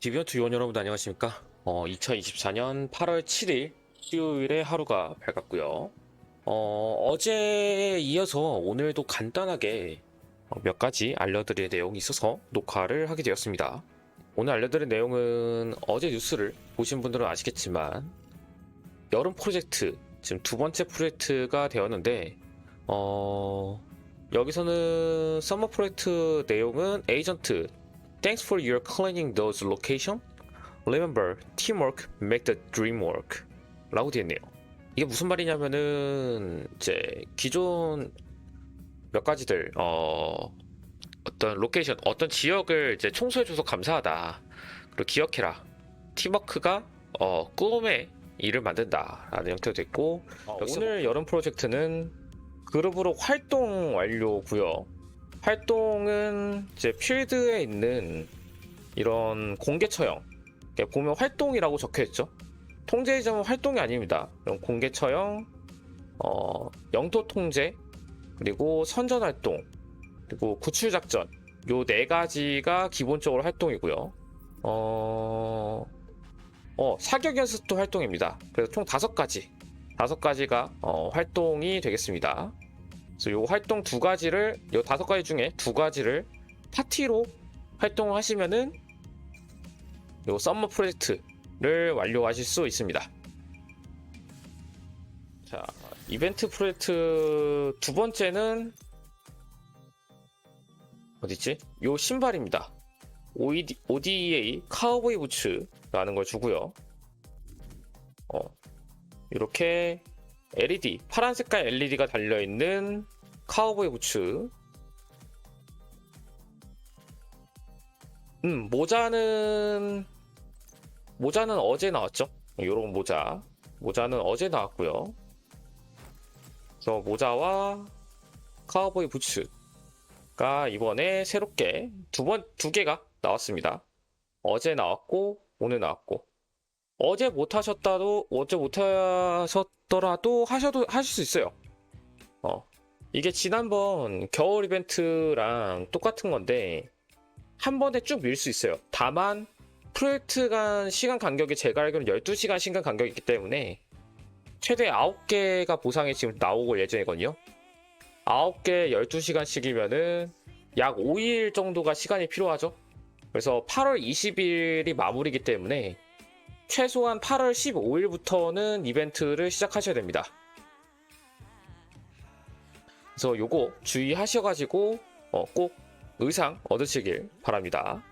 디비언트 요원 여러분 안녕하십니까? 어, 2024년 8월 7일 수요일에 하루가 밝았고요. 어, 어제에 이어서 오늘도 간단하게 어, 몇 가지 알려드릴 내용이 있어서 녹화를 하게 되었습니다. 오늘 알려드릴 내용은 어제 뉴스를 보신 분들은 아시겠지만 여름 프로젝트 지금 두 번째 프로젝트가 되었는데 어, 여기서는 서머 프로젝트 내용은 에이전트 Thanks for your cleaning those location. Remember, teamwork make the dream work. 라고 되어 있네요. 이게 무슨 말이냐면은 이제 기존 몇 가지들 어 어떤 로케이션, 어떤 지역을 이제 청소해줘서 감사하다. 그리고 기억해라. 팀워크가 어 꿈의 일을 만든다라는 형태로 됐고 어, 오늘 여름 프로젝트는 그룹으로 활동 완료고요. 활동은 이제 필드에 있는 이런 공개 처형 이렇게 보면 활동이라고 적혀 있죠. 통제 지점은 활동이 아닙니다. 이런 공개 처형, 어, 영토 통제, 그리고 선전 활동, 그리고 구출 작전 요 네 가지가 기본적으로 활동이고요. 어, 어 사격 연습도 활동입니다. 그래서 총 다섯 가지, 다섯 가지가 어, 활동이 되겠습니다. 그래서 요 활동 두 가지를 요 다섯 가지 중에 두 가지를 파티로 활동을 하시면은 요 썸머 프로젝트를 완료하실 수 있습니다. 자, 이벤트 프로젝트 두 번째는 어디지? 요 신발입니다. ODEA 카우보이 부츠라는 걸 주고요. 어, 이렇게 LED 파란 색깔 LED가 달려 있는 카우보이 부츠. 음 모자는 모자는 어제 나왔죠. 요런 모자 모자는 어제 나왔고요. 그래서 모자와 카우보이 부츠가 이번에 새롭게 두 번 두 개가 나왔습니다. 어제 나왔고 오늘 나왔고 어제 못 하셨다도 어제 못 하셨더라도 하셔도 하실 수 있어요. 어 이게 지난번 겨울 이벤트랑 똑같은 건데 한 번에 쭉 밀 수 있어요. 다만 프로젝트 간 시간 간격이 제가 알기로는 12시간 시간 간격이 있기 때문에 최대 9개가 보상이 지금 나오고 예정이거든요. 9개 12시간씩이면은 약 5일 정도가 시간이 필요하죠. 그래서 8월 20일이 마무리이기 때문에 최소한 8월 15일부터는 이벤트를 시작하셔야 됩니다. 그래서 요거 주의하셔가지고 어, 꼭 의상 얻으시길 바랍니다.